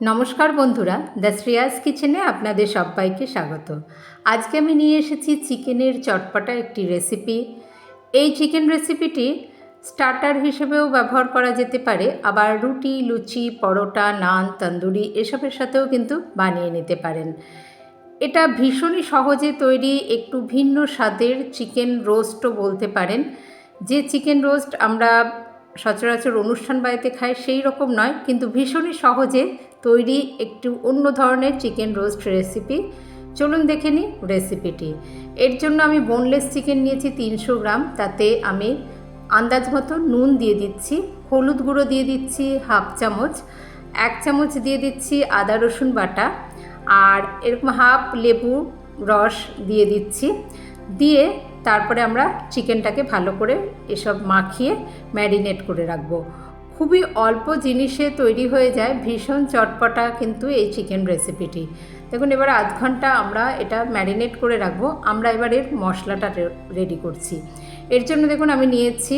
নমস্কার বন্ধুরা, দ্য শ্রেয়াস কিচেনে আপনাদের সবাইকে স্বাগত। আজকে আমি নিয়ে এসেছি চিকেনের চটপটা একটি রেসিপি। এই চিকেন রেসিপিটি স্টার্টার হিসেবেও ব্যবহার করা যেতে পারে, আবার রুটি, লুচি, পরোটা, নান, তন্দুরি এসবের সাথেও কিন্তু বানিয়ে নিতে পারেন। এটা ভীষণই সহজে তৈরি, একটু ভিন্ন স্বাদের চিকেন রোস্টও বলতে পারেন। যে চিকেন রোস্ট আমরা সচরাচর অনুষ্ঠান বাড়িতে খাই সেই রকম নয়, কিন্তু ভীষণই সহজে তৈরি একটু অন্য ধরনের চিকেন রোস্ট রেসিপি চলুন দেখে নিই রেসিপিটি এর জন্য আমি বোনলেস চিকেন নিয়েছি তিনশো গ্রাম, তাতে আমি আন্দাজ মতো নুন দিয়ে দিচ্ছি, হলুদ গুঁড়ো দিয়ে দিচ্ছি হাফ চামচ, এক চামচ দিয়ে দিচ্ছি আদা রসুন বাটা, আর এরকম হাফ লেবু রস দিয়ে দিচ্ছি। দিয়ে তারপরে আমরা চিকেনটাকে ভালো করে এসব মাখিয়ে ম্যারিনেট করে রাখব। খুবই অল্প জিনিসে তৈরি হয়ে যায়, ভীষণ চটপটা কিন্তু এই চিকেন রেসিপিটি। দেখুন, এবার আধ ঘণ্টা আমরা এটা ম্যারিনেট করে রাখব। আমরা এবার এর মশলাটা রেডি করছি। এর জন্য দেখুন, আমি নিয়েছি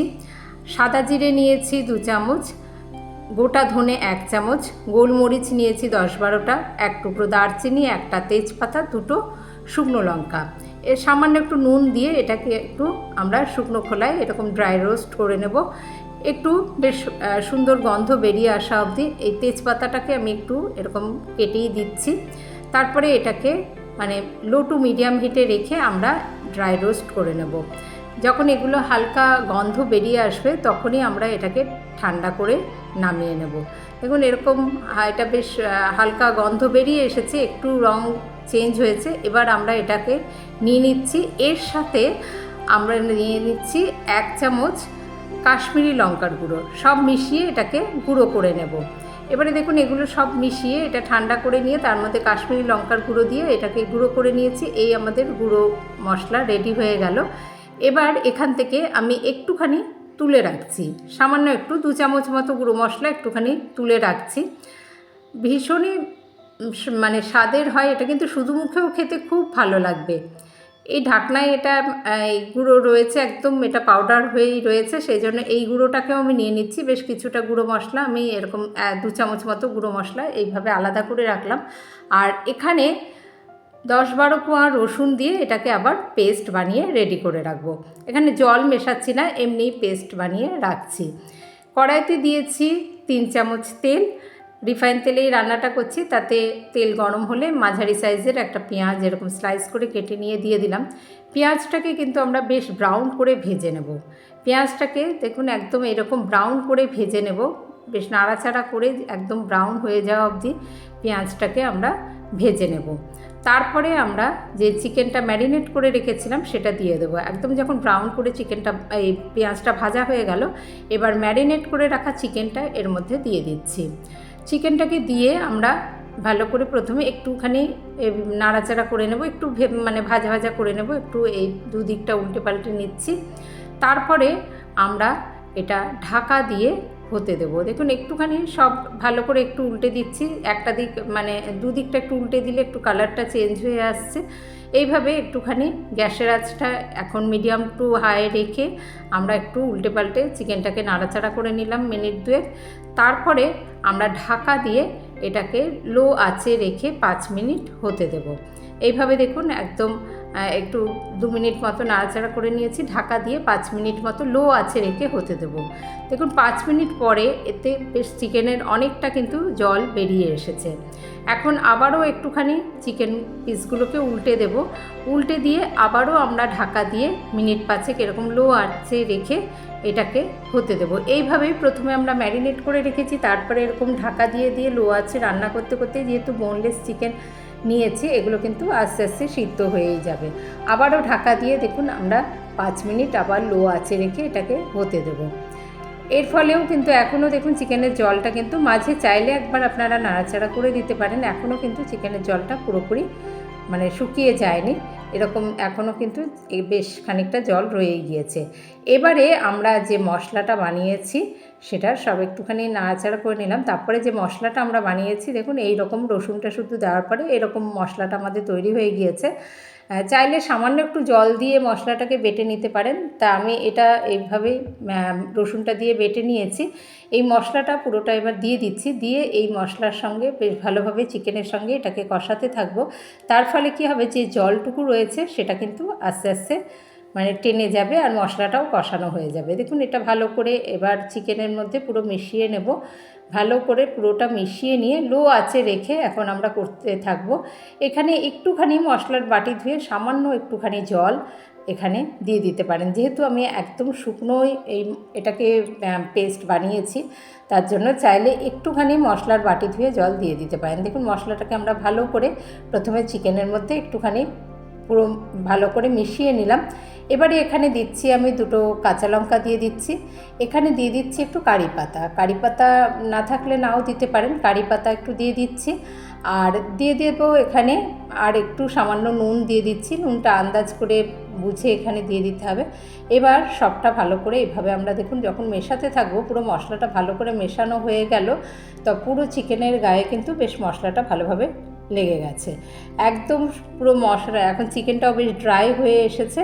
সাদা জিরে নিয়েছি দু চামচ, গোটা ধনে এক চামচ, গোলমরিচ নিয়েছি দশ বারোটা, এক টুকরো দারচিনি, একটা তেজপাতা, দুটো শুকনো লঙ্কা। এর সামান্য একটু নুন দিয়ে এটাকে একটু আমরা শুকনো খোলায় এরকম ড্রাই রোস্ট করে নেব। একটু বেশ সুন্দর গন্ধ বেরিয়ে আসা অবধি এই তেজপাতাটাকে আমি একটু এরকম কেটেই দিচ্ছি। তারপরে এটাকে মানে লো টু মিডিয়াম হিটে রেখে আমরা ড্রাই রোস্ট করে নেব। যখন এগুলো হালকা গন্ধ বেরিয়ে আসবে তখনই আমরা এটাকে ঠান্ডা করে নামিয়ে নেব। দেখুন এরকম এটা বেশ হালকা গন্ধ বেরিয়ে এসেছে। একটু রং চেঞ্জ হয়েছে, এবার আমরা এটাকে নিয়ে নিচ্ছি। এর সাথে আমরা নিয়ে নিচ্ছি এক চামচ কাশ্মীরি লঙ্কার গুঁড়ো। সব মিশিয়ে এটাকে গুঁড়ো করে নেব। এবারে দেখুন, এগুলো সব মিশিয়ে এটা ঠান্ডা করে নিয়ে তার মধ্যে কাশ্মীরি লঙ্কার গুঁড়ো দিয়ে এটাকে গুঁড়ো করে নিয়েছি। এই আমাদের গুঁড়ো মশলা রেডি হয়ে গেল। এবার এখান থেকে আমি একটুখানি তুলে রাখছি। সামান্য একটু, দু চামচ মতো গুঁড়ো মশলা একটুখানি তুলে রাখছি। ভীষণই মানে স্বাদের হয়, এটা কিন্তু শুধু মুখেও খেতে খুব ভালো লাগবে। এই ঢাকনায় এটা এই গুঁড়ো রয়েছে একদম, এটা পাউডার হয়েই রয়েছে সেই জন্য এই গুঁড়োটাকেও আমি নিয়ে নিচ্ছি। বেশ কিছুটা গুঁড়ো মশলা, আমি এরকম দু চামচ মতো গুঁড়ো মশলা এইভাবে আলাদা করে রাখলাম। আর এখানে দশ বারো কোয়া রসুন দিয়ে এটাকে আবার পেস্ট বানিয়ে রেডি করে রাখব। এখানে জল মেশাচ্ছি না এমনি পেস্ট বানিয়ে রাখছি। কড়াইতে দিয়েছি তিন চামচ তেল রিফাইন তেলেই রান্নাটা করছি, তাতে তেল গরম হলে মাঝারি সাইজের একটা পেঁয়াজ এরকম স্লাইস করে কেটে নিয়ে দিয়ে দিলাম। পেঁয়াজটাকে কিন্তু আমরা বেশ ব্রাউন করে ভেজে নেব। পেঁয়াজটাকে দেখুন একদম এরকম ব্রাউন করে ভেজে নেব। বেশ নাড়াচাড়া করে একদম ব্রাউন হয়ে যাওয়া অবধি পেঁয়াজটাকে আমরা ভেজে নেব। তারপরে আমরা যে চিকেনটা ম্যারিনেট করে রেখেছিলাম সেটা দিয়ে দেবো। একদম যখন ব্রাউন করে চিকেনটা, এই পেঁয়াজটা ভাজা হয়ে গেল, এবার ম্যারিনেট করে রাখা চিকেনটা এর মধ্যে দিয়ে দিচ্ছি। চিকেনটাকে দিয়ে আমরা ভালো করে প্রথমে একটুখানি নাড়াচাড়া করে নেব, একটু মানে ভাজা ভাজা করে নেব, একটু এই দুদিকটা উল্টে পাল্টে নিচ্ছি। তারপরে আমরা এটা ঢাকা দিয়ে হতে দেবো। দেখুন, একটুখানি সব ভালো করে একটু উল্টে দিচ্ছি। একটা দিক মানে দুদিকটা একটু উল্টে দিলে একটু কালারটা চেঞ্জ হয়ে আসছে। এইভাবে একটুখানি গ্যাসের আঁচটা এখন মিডিয়াম টু হাই রেখে আমরা একটু উল্টে পাল্টে চিকেনটাকে নাড়াচাড়া করে নিলাম মিনিট দুয়েক। তারপরে আমরা ঢাকা দিয়ে এটাকে লো আঁচে রেখে পাঁচ মিনিট হতে দেব। এইভাবে দেখুন, একদম একটু দু মিনিট মতো নাড়াচাড়া করে নিয়েছি, ঢাকা দিয়ে পাঁচ মিনিট মতো লো আছে রেখে হতে দেব। দেখুন, পাঁচ মিনিট পরে এতে বেশ চিকেনের অনেকটা কিন্তু জল বেরিয়ে এসেছে। এখন আবারও একটুখানি চিকেন পিসগুলোকে উল্টে দেব। উল্টে দিয়ে আবারও আমরা ঢাকা দিয়ে মিনিট পাঁচেক এরকম লো আছে রেখে এটাকে হতে দেবো। এইভাবেই প্রথমে আমরা ম্যারিনেট করে রেখেছি, তারপরে এরকম ঢাকা দিয়ে দিয়ে লো আছে রান্না করতে করতে যেহেতু বোনলেস চিকেন নিয়েছি, এগুলো কিন্তু আস্তে আস্তে সিদ্ধ হয়েই যাবে। আবারও ঢাকা দিয়ে দেখুন আমরা পাঁচ মিনিট আবার লো আছে রেখে এটাকে হতে দেবো। এর ফলেও কিন্তু এখনও দেখুন চিকেনের জলটা কিন্তু মাঝে চাইলে একবার আপনারা নাড়াচাড়া করে দিতে পারেন এখনও কিন্তু চিকেনের জলটা পুরোপুরি মানে শুকিয়ে যায়নি। এরকম এখনও কিন্তু বেশ খানিকটা জল রয়ে গিয়েছে। এবারে আমরা যে মশলাটা বানিয়েছি, সেটা সব একটুখানি নাড়াচাড়া করে নিলাম। তারপরে যে মশলাটা আমরা বানিয়েছি, দেখুন এই রকম রসুনটা শুধু দেওয়ার পরে এরকম মশলাটা আমাদের তৈরি হয়ে গিয়েছে। চাইলে সামান্য একটু জল দিয়ে মশলাটাকে বেটে নিতে পারেন। তা আমি এটা এইভাবেই রসুনটা দিয়ে বেটে নিয়েছি। এই মশলাটা পুরোটা এবার দিয়ে দিচ্ছি। দিয়ে এই মশলার সঙ্গে বেশ ভালোভাবে চিকেনের সঙ্গে এটাকে কষাতে থাকব। তার ফলে কি হবে, যে জলটুকু রয়েছে সেটা কিন্তু আস্তে আস্তে মানে টেনে যাবে আর মশলাটাও কষানো হয়ে যাবে। দেখুন, এটা ভালো করে এবার চিকেনের মধ্যে পুরো মিশিয়ে নেব। ভালো করে পুরোটা মিশিয়ে নিয়ে লো আছে রেখে এখন আমরা করতে থাকব। এখানে একটুখানি মশলার বাটি ধুয়ে সামান্য একটুখানি জল এখানে দিয়ে দিতে পারেন। যেহেতু আমি একদম শুকনোই এই এটাকে পেস্ট বানিয়েছি, তার জন্য চাইলে একটুখানি মশলার বাটি ধুয়ে জল দিয়ে দিতে পারেন। দেখুন, মশলাটাকে আমরা ভালো করে প্রথমে চিকেনের মধ্যে একটুখানি পুরো ভালো করে মিশিয়ে নিলাম। এবারে এখানে দিচ্ছি আমি দুটো কাঁচা লঙ্কা দিয়ে দিচ্ছি। এখানে দিয়ে দিচ্ছি একটু কারি পাতা। কারি পাতা না থাকলে নাও দিতে পারেন। কারি পাতা একটু দিয়ে দিচ্ছি। আর দিয়ে দেবো এখানে আর একটু সামান্য নুন দিয়ে দিচ্ছি। নুনটা আন্দাজ করে বুঝে এখানে দিয়ে দিতে হবে। এবার সবটা ভালো করে এভাবে আমরা দেখুন যখন মেশাতে থাকব, পুরো মশলাটা ভালো করে মেশানো হয়ে গেল, তো পুরো চিকেনের গায়ে কিন্তু বেশ মশলাটা ভালোভাবে লেগে গেছে। একদম পুরো মশলা এখন চিকেনটাও বেশ ড্রাই হয়ে এসেছে।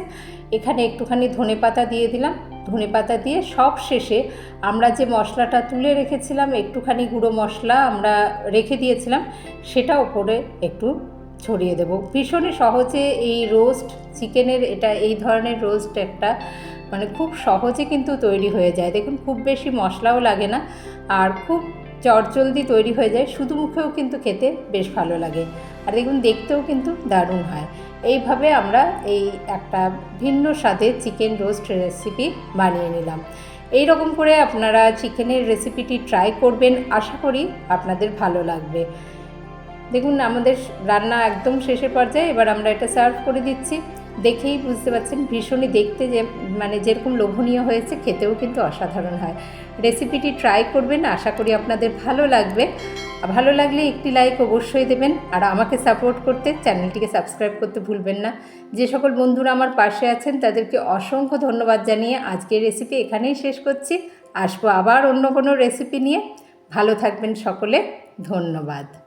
এখানে একটুখানি ধনে পাতা দিয়ে দিলাম। ধনে পাতা দিয়ে সব শেষে আমরা যে মশলাটা তুলে রেখেছিলাম, একটুখানি গুঁড়ো মশলা আমরা রেখে দিয়েছিলাম, সেটা ওপরে একটু ছড়িয়ে দেব। ভীষণই সহজে এই রোস্ট চিকেনের, এটা এই ধরনের রোস্ট একটা মানে খুব সহজে কিন্তু তৈরি হয়ে যায়। দেখুন, খুব বেশি মশলাও লাগে না। আর খুব চটজলদি তৈরি হয়ে যায়। শুধু মুখেও কিন্তু খেতে বেশ ভালো লাগে। আর দেখুন, দেখতেও কিন্তু দারুণ হয়। এইভাবে আমরা এই একটা ভিন্ন স্বাদের চিকেন রোস্ট রেসিপি বানিয়ে নিলাম। এই রকম করে আপনারা চিকেনের রেসিপিটি ট্রাই করবেন। আশা করি আপনাদের ভালো লাগবে। দেখুন, আমাদের রান্না একদম শেষের পর্যায়ে। এবার আমরা এটা সার্ভ করে দিচ্ছি। দেখেই বুঝতে পারছেন, ভীষণই দেখতে যে মানে যেরকম লোভনীয় হয়েছে, খেতেও কিন্তু অসাধারণ হয়। রেসিপিটি ট্রাই করবেন, আশা করি আপনাদের ভালো লাগবে। ভালো লাগলে একটি লাইক অবশ্যই দেবেন। আর আমাকে সাপোর্ট করতে চ্যানেলটিকে সাবস্ক্রাইব করতে ভুলবেন না। যে সকল বন্ধুরা আমার পাশে আছেন, তাদেরকে অসংখ্য ধন্যবাদ জানিয়ে আজকের রেসিপি এখানেই শেষ করছি। আসব আবার অন্য কোনো রেসিপি নিয়ে। ভালো থাকবেন সকলে। ধন্যবাদ।